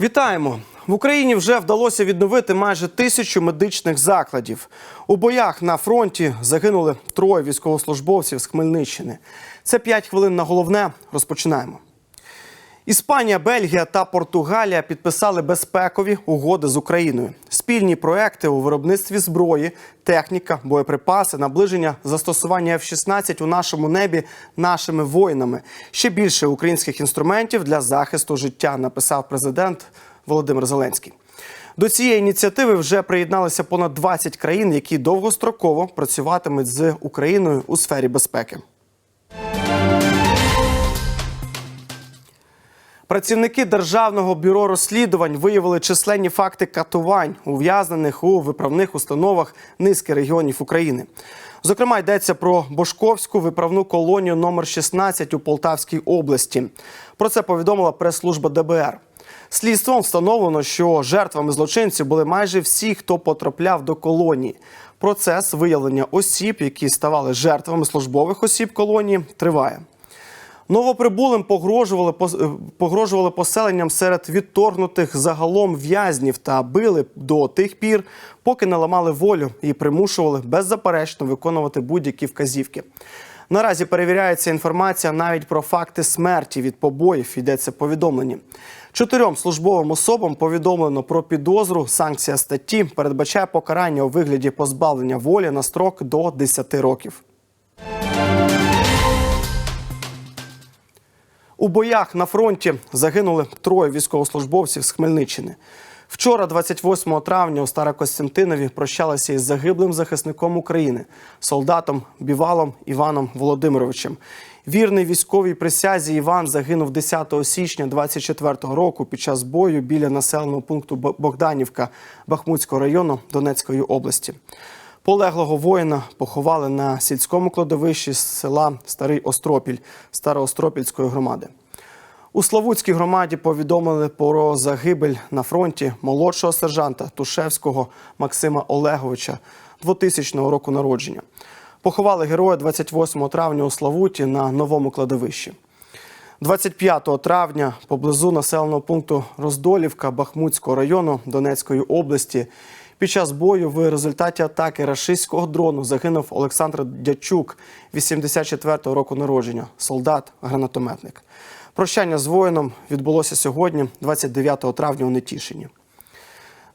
Вітаємо! В Україні вже вдалося відновити майже тисячу медичних закладів. У боях на фронті загинули троє військовослужбовців з Хмельниччини. Це 5 хвилин на головне. Розпочинаємо. Іспанія, Бельгія та Португалія підписали безпекові угоди з Україною. Спільні проекти у виробництві зброї, техніка, боєприпаси, наближення застосування F-16 у нашому небі нашими воїнами. Ще більше українських інструментів для захисту життя, написав президент Володимир Зеленський. До цієї ініціативи вже приєдналися понад 20 країн, які довгостроково працюватимуть з Україною у сфері безпеки. Працівники державного бюро розслідувань виявили численні факти катувань ув'язнених у виправних установах низки регіонів України. Зокрема, йдеться про Бошковську виправну колонію номер 16 у Полтавській області. Про це повідомила прес-служба ДБР. Слідством встановлено, що жертвами злочинців були майже всі, хто потрапляв до колонії. Процес виявлення осіб, які ставали жертвами службових осіб колонії, триває. Новоприбулим погрожували е, погрожували поселенням серед відторгнутих загалом в'язнів та били до тих пір, поки не ламали волю і примушували беззаперечно виконувати будь-які вказівки. Наразі перевіряється інформація навіть про факти смерті від побоїв. Йдеться повідомлені. Чотирьом службовим особам повідомлено про підозру. Санкція статті передбачає покарання у вигляді позбавлення волі на строк до 10 років. У боях на фронті загинули троє військовослужбовців з Хмельниччини. Вчора, 28 травня, у Старокостянтинові прощалися із загиблим захисником України, солдатом Бівалом Іваном Володимировичем. Вірний військовій присязі Іван загинув 10 січня 24 року під час бою біля населеного пункту Богданівка Бахмутського району Донецької області. Полеглого воїна поховали на сільському кладовищі з села Старий Остропіль Староостропільської громади. У Славутській громаді повідомили про загибель на фронті молодшого сержанта Тушевського Максима Олеговича 2000 року народження. Поховали героя 28 травня у Славуті на новому кладовищі. 25 травня поблизу населеного пункту Роздолівка Бахмутського району Донецької області під час бою в результаті атаки рашистського дрону загинув Олександр Дячук, 84-го року народження, солдат, гранатометник. Прощання з воїном відбулося сьогодні, 29 травня у Нетішині.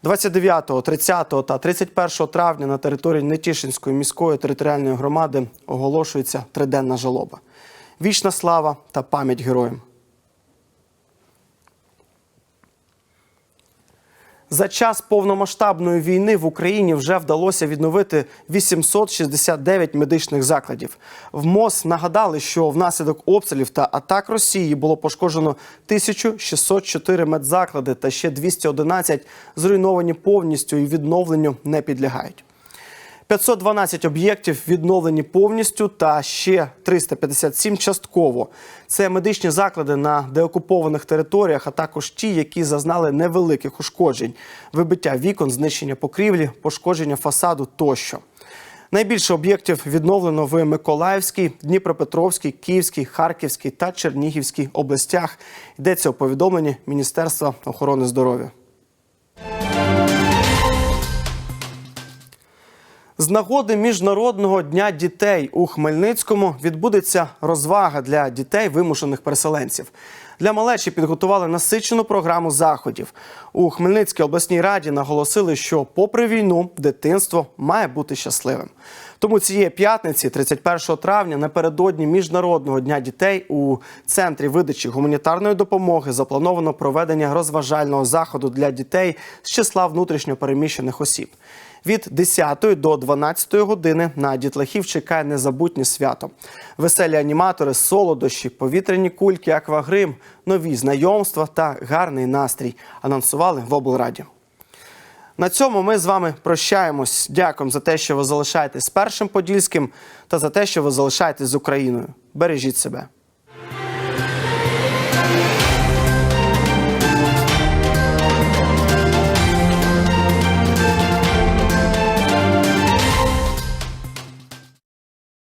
29, 30 та 31 травня на території Нетішинської міської територіальної громади оголошується триденна жалоба. Вічна слава та пам'ять героям. За час повномасштабної війни в Україні вже вдалося відновити 869 медичних закладів. В МОЗ нагадали, що внаслідок обстрілів та атак Росії було пошкоджено 1604 медзаклади та ще 211 зруйновані повністю і відновленню не підлягають. 512 об'єктів відновлені повністю та ще 357 частково. Це медичні заклади на деокупованих територіях, а також ті, які зазнали невеликих ушкоджень, вибиття вікон, знищення покрівлі, пошкодження фасаду тощо. Найбільше об'єктів відновлено в Миколаївській, Дніпропетровській, Київській, Харківській та Чернігівській областях. Йдеться у повідомленні Міністерства охорони здоров'я. З нагоди Міжнародного дня дітей у Хмельницькому відбудеться розвага для дітей вимушених переселенців. Для малечі підготували насичену програму заходів. У Хмельницькій обласній раді наголосили, що, попри війну, дитинство має бути щасливим. Тому цієї п'ятниці, 31 травня, напередодні Міжнародного дня дітей у центрі видачі гуманітарної допомоги заплановано проведення розважального заходу для дітей з числа внутрішньо переміщених осіб. Від 10 до 12 години на дітлахів чекає незабутнє свято. Веселі аніматори, солодощі, повітряні кульки, аквагрим, нові знайомства та гарний настрій анонсували в облраді. На цьому ми з вами прощаємось. Дякуємо за те, що ви залишаєтесь першим подільським та за те, що ви залишаєтесь з Україною. Бережіть себе.